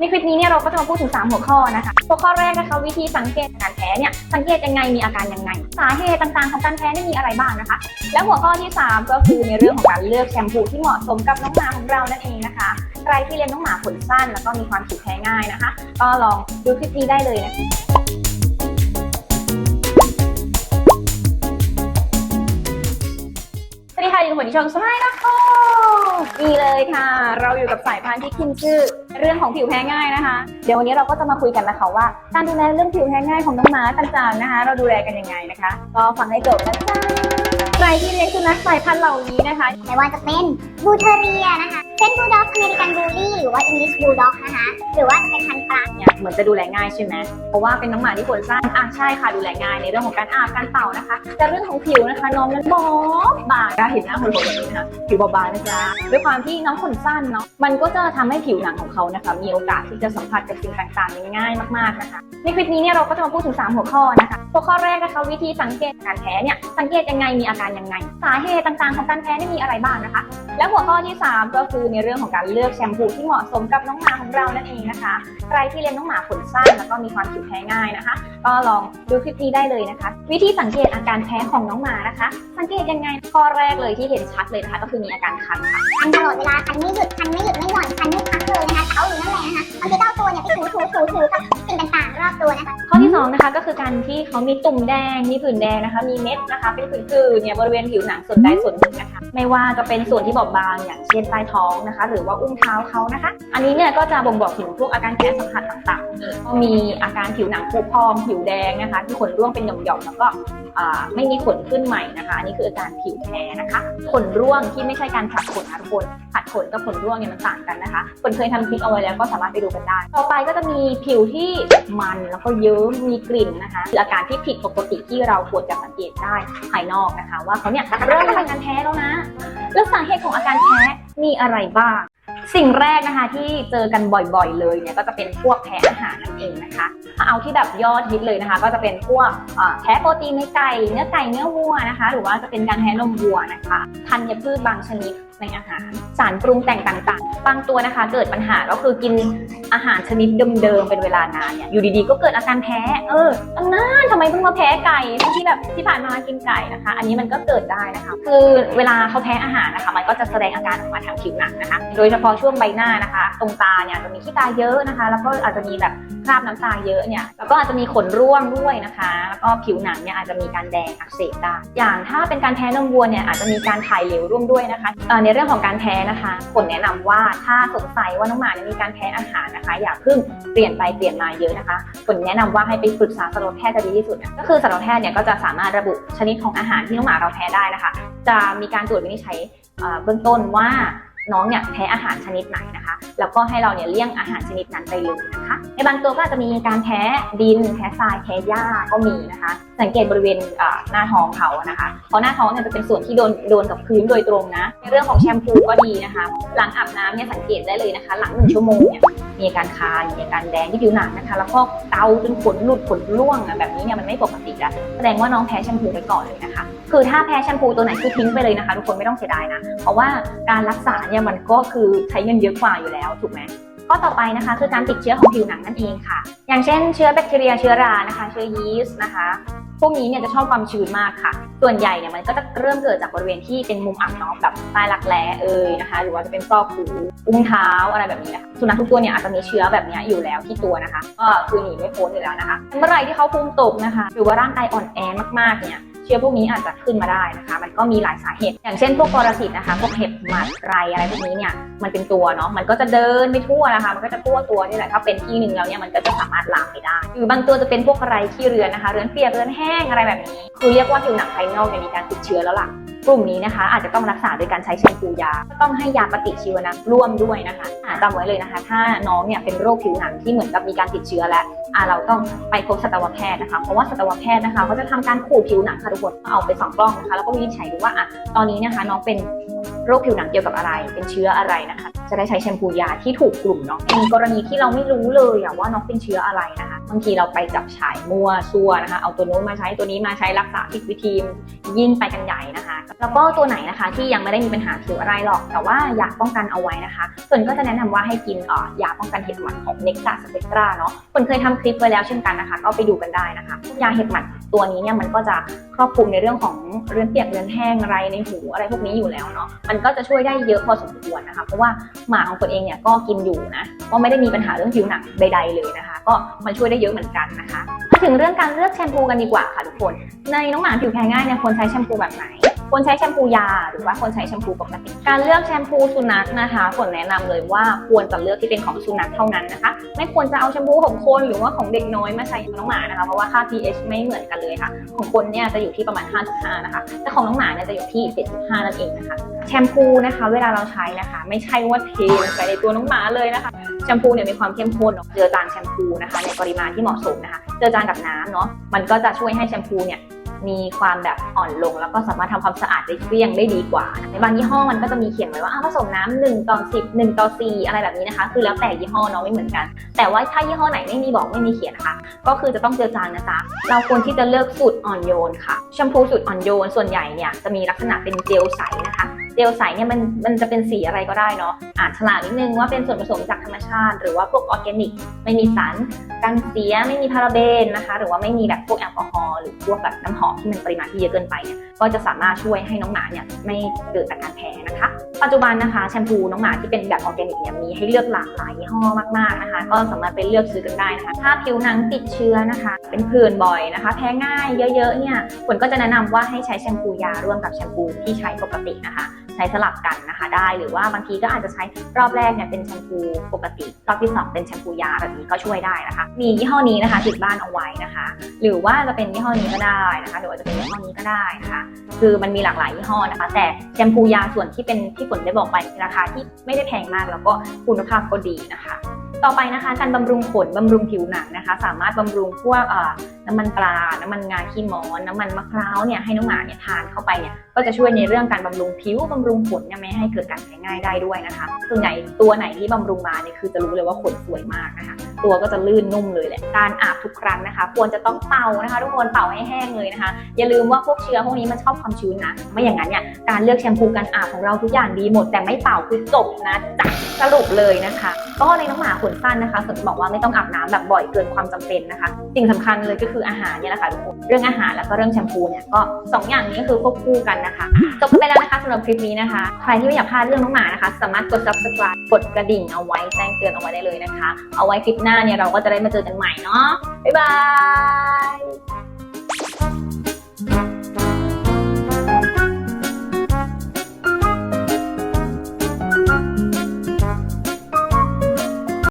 ในคลิปนี้เนี่ยเราก็จะมาพูดถึง 3 หัวข้อนะคะ หัวข้อแรกนะคะวิธีสังเกตการแพ้เนี่ยสังเกตยังไงมีอาการยังไง สาเหตุต่างๆของการแพ้เนี่ยมีอะไรบ้างนะคะ และหัวข้อที่ 3 ก็คือในเรื่องของการเลือกแชมพูที่เหมาะสมกับน้องหมาของเรานั่นเองนะคะใครที่เลี้ยงน้องหมาขนสั้น แล้วก็มีความผิวแพ้ง่ายนะคะ ก็ลองดูคลิปนี้ได้เลยนะคะสวัสดีค่ะยู่กับผมที่ช่องสมัยนะคะดีเลยค่ะ เราอยู่กับสายพันธุ์ที่ขึ้นชื่อ เรื่องของผิวแพ้ง่ายนะคะ เดี๋ยววันนี้เราก็จะมาคุยกันนะคะว่า การดูแลเรื่องผิวแพ้ง่ายของน้องหมาต่างๆนะคะ เราดูแลกันยังไงนะคะ ก็ฟังให้จบนะจ๊ะใครที่เลี้ยงสุนัขสายพันธุ์เหล่านี้นะคะ ไม่ว่าจะเป็นบูเทเรียนะคะเป็นบูลด็อกอเมริกันบูลลี่หรือว่าอิงลิชบูลด็อกนะคะ หรือว่าจะเป็นพันธุ์ปลาเนี่ยเหมือนจะดูแลง่ายใช่ไหมเพราะว่าเป็นน้องหมาที่ขนสั้นอะใช่ค่ะดูแลง่ายในเรื่องของการอาบการเป่านะคะ แต่เรื่องของผิวนะคะน้องนั้นบอบบางเห็นหน้าคนแบบนี้นะคะผิวบอบบางนะจ๊ะด้วยความที่น้องขนสั้นเนาะมันก็จะทำให้ผิวหนังของเขานะคะมีโอกาสที่จะสัมผัสกับสิ่งต่างๆได้ง่ายมากๆนะคะ ในคลิปนี้เนี่ยเราก็จะมาพูดถึง 3 หัวข้อนะคะหัวข้อแรกนะคะวิธีสังเกตการแพ้เนี่ยสังเกตยังไงมีอาการยังไง สาเหตุต่างๆ ของการแพ้นี่มีอะไรบ้างนะคะ และหัวข้อที่ 3 ก็คือในเรื่องของการเลือกแชมพูที่เหมาะสมกับน้องหมาของเรานั่นเองนะคะ ใครที่เลี้ยงน้องหมาขนสั้นแล้วก็มีความผิวแพ้ง่ายนะคะ ก็ลองดูคลิปนี้ได้เลยนะคะ วิธีสังเกตอาการแพ้ของน้องหมานะคะ สังเกตยังไงข้อแรกเลยที่เห็นชัดเลยนะคะ ก็คือมีอาการคันค่ะคันตลอดเวลาคันไม่หยุดคันไม่หยุดไม่หย่อนคันไม่พักเลยนะคะเท้าอยู่นั่นแหละนะคะบางทีเจ้าตัวเนี่ยไปถูถูถูถูกับ สองนะคะก็คือการที่เขามีตุ่มแดง มีผื่นแดงนะคะ มีเม็ดนะคะ เป็นผื่นๆเนี่ยบริเวณผิวหนังส่วนใดส่วนหนึ่งนะคะ ไม่ว่าจะเป็นส่วนที่บอบบางอย่างเช่นใต้ท้องนะคะ หรือว่าอุ้งเท้าเขานะคะ อันนี้เนี่ยก็จะบ่งบอกถึงพวกอาการแผลสัมผัสต่างๆก็มีอาการผิวหนังผุพอง ผิวแดงนะคะ ที่ขนร่วงเป็นหย่อมๆแล้วก็ไม่มีขนขึ้นใหม่นะคะ อันนี้คืออาการผิวแพ้นะคะขนร่วงที่ไม่ใช่การขัดขนะทุกคนขัดขนกับขนร่วงเนี่ยมันต่างกันนะคะคนเคยทำคลิปเอาไว้แล้วก็สามารถไปดูกันได้ ต่อไปก็จะมีผิวที่มันแล้วก็เยิ้มมีกลิ่นนะคะคืออาการที่ผิดปกติที่เราควรจะสังเกตได้ภายนอกนะคะ ว่าเขาเนี่ยเริ่มมีอาการแพ้แล้วนะ แล้วสาเหตุของอาการแพ้มีอะไรบ้าง สิ่งแรกนะคะที่เจอกันบ่อยๆ เลยเนี่ยก็จะเป็นพวกแพ้อาหารนั่นเองนะคะเอาที่แบบยอดฮิตเลยนะคะ ก็จะเป็นพวกแพ้โปรตีนในไก่เนื้อไก่เนื้อวัวนะคะ หรือว่าจะเป็นการแพ้นมวัวนะคะธัญพืชบางชนิด ในอาหาร สารปรุงแต่งต่างๆ บางตัวนะคะ เกิดปัญหาก็คือกินอาหารชนิดเดิมๆเป็นเวลานานเนี่ยอยู่ดีๆ ก็เกิดอาการแพ้ เออตั้งนานทำไมเพิ่งมาแพ้ไก่ทั้งที่แบบที่ผ่านมากินไก่นะคะ อันนี้มันก็เกิดได้นะคะ คือเวลาเขาแพ้อาหารนะคะ มันก็จะแสดงอาการออกมาทางผิวหนังนะคะ โดยเฉพาะช่วงใบหน้านะคะ ตรงตาเนี่ยจะมีขี้ตาเยอะนะคะ แล้วก็อาจจะมีแบบคราบน้ำตาเยอะเนี่ย แล้วก็อาจจะมีขนร่วงด้วยนะคะ แล้วก็ผิวหนังเนี่ยอาจจะมีการแดงอักเสบได้ อย่างถ้าเป็นการแพ้นมวัวเนี่ยอาจจะมีการถ่ายเหลวร่วมด้วยนะคะในเรื่องของการแพ้นะคะผลแนะนำว่าถ้าสงสัยว่าน้องหมามีการแพ้อาหารนะคะ อย่าเพิ่งเปลี่ยนไปเปลี่ยนมาเยอะนะคะผลแนะนำว่าให้ไปปรึกษาสัตวแพทย์จะดีที่สุด ก็คือสัตวแพทย์เนี่ยก็จะสามารถระบุชนิดของอาหารที่น้องหมาเราแพ้ได้นะคะ จะมีการตรวจวินิจฉัยเอ่อเบื้องต้นว่าน้องเนี่ยแพ้อาหารชนิดไหนนะคะ แล้วก็ให้เราเนี่ยเลี่ยงอาหารชนิดนั้นไปเลยนะคะ ในบางตัวก็อาจจะมีการแพ้ดิน แพ้ทราย แพ้หญ้าก็มีนะคะสังเกตบริเวณหน้าท้องเขานะคะ เพราะหน้าท้องเนี่ยจะเป็นส่วนที่โดนโดนกับพื้นโดยตรงนะ ในเรื่องของแชมพูก็ดีนะคะ หลังอาบน้ำเนี่ยสังเกตได้เลยนะคะ หลังหนึ่งชั่วโมงเนี่ยมีอาการคานมีอาการแดงที่ผิวหนังนะคะ แล้วก็เกาจนขนหลุดขนร่วงอะแบบนี้เนี่ยมันไม่ปกติแล้วแสดงว่าน้องแพ้แชมพูไปก่อนเลยนะคะ คือถ้าแพ้แชมพูตัวไหนคือทิ้งไปเลยนะคะทุกคนไม่ต้องเสียดายนะ เพราะว่าการรักษาเนี่ยมันก็คือใช้เงินเยอะกว่าอยู่แล้วถูกไหมข้อต่อไปนะคะคือการติดเชื้อของผิวหนังนั่นเองค่ะ อย่างเช่นเชื้อแบคทีเรียเชื้อรานะคะ เชื้อยีสต์นะคะ วกนี้เนี่ยจะชอบความชื้นมากค่ะ ส่วนใหญ่เนี่ยมันก็จะเริ่มเกิดจากบริเวณที่เป็นมุมอับเนาะแบบใต้รักแร้เอ่ยนะคะ หรือว่าจะเป็นซอกหูอุ้งเท้าอะไรแบบนี้นะคะสุนัขทุกตัวเนี่ยอาจจะมีเชื้อแบบนี้อยู่แล้วที่ตัวนะคะ ก็คือหนีไม่พ้นอยู่แล้วนะคะเมื่อไหรที่เขาภูมิตกนะคะ หรือว่าร่างกายอ่อนแอมากๆเนี่ย เชื้อพวกนี้อาจจะขึ้นมาได้นะคะ มันก็มีหลายสาเหตุ อย่างเช่นพวกปรสิตนะคะ พวกเห็บหมัดไรอะไรพวกนี้เนี่ย มันเป็นตัวเนาะ มันก็จะเดินไปทั่วนะคะ มันก็จะทั่วตัวนี่แหละ ถ้าเป็นที่หนึ่งแล้วเนี่ย มันก็จะสามารถลามไปได้ หรือบางตัวจะเป็นพวกไรขี้เรือนนะคะ เรือนเปียก เรือนแห้งอะไรแบบนี้ คือเรียกว่าผิวหนังภายนอกเนี่ยมีการติดเชื้อแล้วล่ะ กลุ่มนี้นะคะ อาจจะต้องรักษาโดยการใช้แชมพูยา ก็ต้องให้ยาปฏิชีวนะร่วมด้วยนะคะอ่าจำไว้เลยนะคะ ถ้าน้องเนี่ยเป็นโรคผิวหนังที่เหมือนกับมีการติดเชื้อแล้วอ่าเราต้องไปพบสัตวแพทย์นะคะ เพราะว่าสัตวแพทย์นะคะเขาจะทำการขูดผิวหนังค่ะทุกคนเอาไปส่องกล้องนะคะ แล้วก็วินิจฉัยดูว่าอะตอนนี้นะคะ น้องเป็นโรคผิวหนังเกี่ยวกับอะไร เป็นเชื้ออะไรนะคะ จะได้ใช้แชมพูยาที่ถูกกลุ่มเนาะในกรณีที่เราไม่รู้เลยอะว่าน้องเป็นเชื้ออะไรนะคะ บางทีเราไปจับฉายมั่วซั่วนะคะ เอาตัวนู้นมาใช้ตัวนี้มาใช้รักษาผิดวิธียิ่งไปกันใหญ่นะคะ แล้วก็ตัวไหนนะคะที่ยังไม่ได้มีปัญหาผิวอะไรหรอก แต่ว่าอยากป้องกันเอาไว้นะคะส่วนก็จะแนะนำว่าให้กินยาป้องกันเห็บหมัดของ Nexa Spectra เนาะคนเคยทำคลิปไว้แล้วเช่นกันนะคะ ก็ไปดูกันได้นะคะยาเห็บหมัด ตัวนี้เนี่ยมันก็จะครอบคลุมในเรื่องของเรือนเปียกเรือนแห้งไรในหูอะไรพวกนี้อยู่แล้วเนาะมันก็จะช่วยได้เยอะพอสมควรนะคะเพราะว่าหมาของตัวเองเนี่ยก็กินอยู่นะก็ไม่ได้มีปัญหาเรื่องผิวหนังใด ๆ เลยนะคะ ก็มันช่วยได้เยอะเหมือนกันนะคะมาถึงเรื่องการเลือกแชมพูกันดีกว่าค่ะทุกคน ในน้องหมาผิวแพ้ง่ายเนี่ยควรใช้แชมพูแบบไหน ควรใช้แชมพูยาหรือว่าควรใช้แชมพูปกติ การเลือกแชมพูสุนัขนะคะฝนแนะนำเลยว่าควรจะเลือกที่เป็นของสุนัขเท่านั้นนะคะ ไม่ควรจะเอาแชมพูของคนหรือว่าของเด็กน้อยมาใช้กับน้องหมานะคะเพราะว่าค่า pH ไม่เหมือนกันเลยค่ะ ของคนเนี่ยจะอยู่ที่ประมาณ 5.5 นะคะแต่ของน้องหมาเนี่ยจะอยู่ที่ 7.5 นั่นเองนะคะแชมพูนะคะ เวลาเราใช้นะคะ ไม่ใช่ว่าเทลงไปในตัวน้องหมาเลยนะคะแชมพูเนี่ยมีความเข้มข้นเนอะเจือจางแชมพูนะคะในปริมาณที่เหมาะสมนะคะเจือจางกับน้ำเนาะมันก็จะช่วยให้แชมพูเนี่ย มีความแบบอ่อนลง แล้วก็สามารถทำความสะอาดได้เกลี้ยงได้ดีกว่า ในบางยี่ห้อมันก็จะมีเขียนไว้ว่าผสมน้ำหนึ่งต่อสิบหนึ่งต่อสี่อะไรแบบนี้นะคะ คือแล้วแต่ยี่ห้อเนาะไม่เหมือนกัน แต่ว่าถ้ายี่ห้อไหนไม่มีบอกไม่มีเขียนนะคะก็คือจะต้องเจือจางนะจ๊ะเราควรที่จะเลือกสูตรอ่อนโยนค่ะแชมพูสูตรอ่อนโยนส่วนใหญ่เนี่ยจะมีลักษณะเป็นเจลใสนะคะเจลใสเนี่ยมันมันจะเป็นสีอะไรก็ได้เนาะอ่านฉลากนิดนึงว่าเป็นส่วนผสมจากธรรมชาติ หรือว่าพวกออร์แกนิก ไม่มีสารกันเสียไม่มีพาราเบนนะคะ หรือว่าไม่มีแบบพวกแอลกอฮอล์หรือพวกแบบน้ำหอมที่มันปริมาณที่เยอะเกินไปเนี่ยก็จะสามารถช่วยให้น้องหมาเนี่ยไม่เกิดอาการแพ้นะคะ ปัจจุบันนะคะแชมพูน้องหมาที่เป็นแบบออร์แกนิกเนี่ยมีให้เลือกหลากหลายยี่ห้อมากๆนะคะ ก็สามารถไปเลือกซื้อกันได้นะคะ ถ้าผิวหนังติดเชื้อนะคะ เป็นผื่นบ่อยนะคะ แพ้ง่ายเยอะๆเนี่ยผลก็จะแนะนำว่าให้ใช้แชมพูยาร่วมกับแชมพูที่ใช้ปกตินะคะ ใช้สลับกันนะคะได้หรือว่าบางทีก็อาจจะใช้รอบแรกเนี่ยเป็นแชมพูปกติรอบที่สองเป็นแชมพูยาแบบนี้ก็ช่วยได้นะคะ มียี่ห้อนี้นะคะติดบ้านเอาไว้นะคะ หรือว่าจะเป็นยี่ห้อนี้ก็ได้นะคะหรือว่าจะเป็นยี่ห้อนี้ก็ได้นะคะ คือมันมีหลากหลายยี่ห้อนะคะ แต่แชมพูยาส่วนที่เป็นที่ฝนได้บอกไปราคาที่ไม่ได้แพงมากแล้วก็คุณภาพก็ดีนะคะ ต่อไปนะคะ การบำรุงขนบำรุงผิวหนังนะคะ สามารถบำรุงพวกน้ำมันปลา น้ำมันงาขี้ม้อนน้ำมันมะพร้าวเนี่ยให้น้องหมาเนี่ยทานเข้าไปเนี่ยก็จะช่วยในเรื่องการบำรุงผิวบำรุงขนเนี่ยไม่ให้เกิดการแพ้ง่ายได้ด้วยนะคะส่วนใหญ่ตัวไหนที่บำรุงมาเนี่ยคือจะรู้เลยว่าขนสวยมากนะคะ ตัวก็จะลื่นนุ่มเลยแหละ การอาบทุกครั้งนะคะ ควรจะต้องเป่านะคะ ทุกคนเป่าให้แห้งเลยนะคะ อย่าลืมว่าพวกเชื้อพวกนี้มันชอบความชื้นนะ ไม่อย่างนั้นเนี่ยการเลือกแชมพูการอาบของเราทุกอย่างดีหมด แต่ไม่เป่าคือจบนะจัดสรุปเลยนะคะ ก็ในน้องหมาขนสั้นนะคะสนบอกว่าไม่ต้องอาบน้ำแบบบ่อยเกินความจำเป็นนะคะ สิ่งสำคัญเลยก็คืออาหารเนี่ยแหละค่ะทุกคน เรื่องอาหารแล้วก็เรื่องแชมพูเนี่ยก็สองอย่างนี้ก็คือควบคู่กันนะคะ จบกันไปแล้วนะคะสำหรับคลิปนี้นะคะ ใครที่ไม่อยากพลาดเรื่องน้องหมานะคะ สามารถกด subscribe กดกระดิ่งเอาไว้แจ้งเตือนเอาไว้ได้เลยนะคะ เอาไว้คลิปหน้าเนี่ยเราก็จะได้มาเจอกันใหม่เนาะบ๊ายบาย